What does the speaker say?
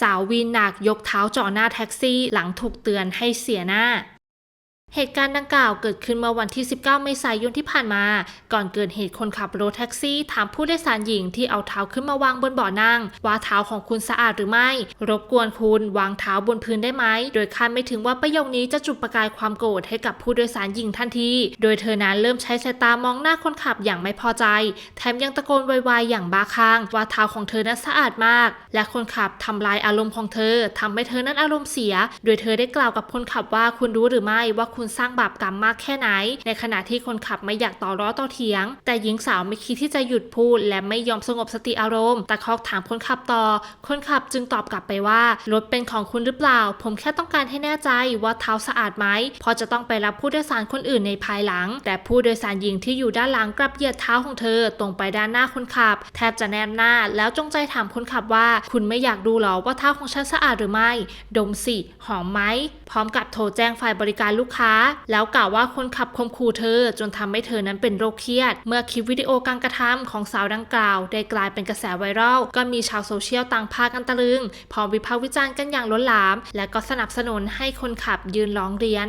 สาววีนหนักยกเท้าจ่อหน้าแท็กซี่ หลังถูกเตือนให้เสียหน้า เหตุการณ์ดังกล่าวเกิดขึ้นเมื่อวันที่ 19 เมษายนที่ผ่านมา ก่อนเกิดเหตุคนขับรถแท็กซี่ ถามผู้โดยสารหญิงที่เอาเท้าขึ้นมาวางบนเบาะนั่ง ว่าเท้าของคุณสะอาดหรือไม่ รบกวนคุณวางเท้าบนพื้นได้ไหม โดยคาดไม่ถึงว่าประโยคนี้จะจุดประกายความโกรธให้กับผู้โดยสารหญิงทันที โดยเธอนั้นเริ่มใช้สายตามองหน้าคนขับอย่างไม่พอใจ แถมยังตะโกนไวๆอย่างบ้าคลั่งว่าเท้าของเธอนั้นสะอาดมาก และคนขับทำลายอารมณ์ของเธอทำให้เธอนั้นอารมณ์เสีย โดยเธอได้กล่าวกับคนขับว่าคุณรู้หรือไม่ว่าคุณสร้างบาปกรรมมากแค่ไหน ในขณะที่คนขับไม่อยากต่อร้อต่อเถียง แต่หญิงสาวไม่คิดที่จะหยุดพูด และไม่ยอมสงบสติอารมณ์ แต่คอกถามคนขับต่อ คนขับจึงตอบกลับไปว่ารถเป็นของคุณหรือเปล่า ผมแค่ต้องการให้แน่ใจว่าเท้าสะอาดไหมเพราะจะต้องไปรับผู้โดยสารคนอื่นในภายหลัง แต่ผู้โดยสารหญิงที่อยู่ด้านหลังกลับเหยียดเท้าของเธอ ตรงไปด้านหน้าคนขับ แทบจะแนบหน้า แล้วจงใจถามคนขับว่า คุณไม่อยากดูหรอว่าเท้าของฉันสะอาดหรือไม่ ดมสิหอมไหมพร้อมกับโทรแจ้งฝ่ายบริการลูกค้าแล้วกล่าวว่าคนขับข่มขู่เธอ จนทำให้เธอนั้นเป็นโรคเครียด เมื่อคลิปวิดีโอการกระทำของสาวดังกล่าว ได้กลายเป็นกระแสไวรัลก็มีชาวโซเชียลต่างพากันตะลึงพร้อมวิพากษ์วิจารณ์กันอย่างล้นหลาม และก็สนับสนุนให้คนขับยืนร้องเรียน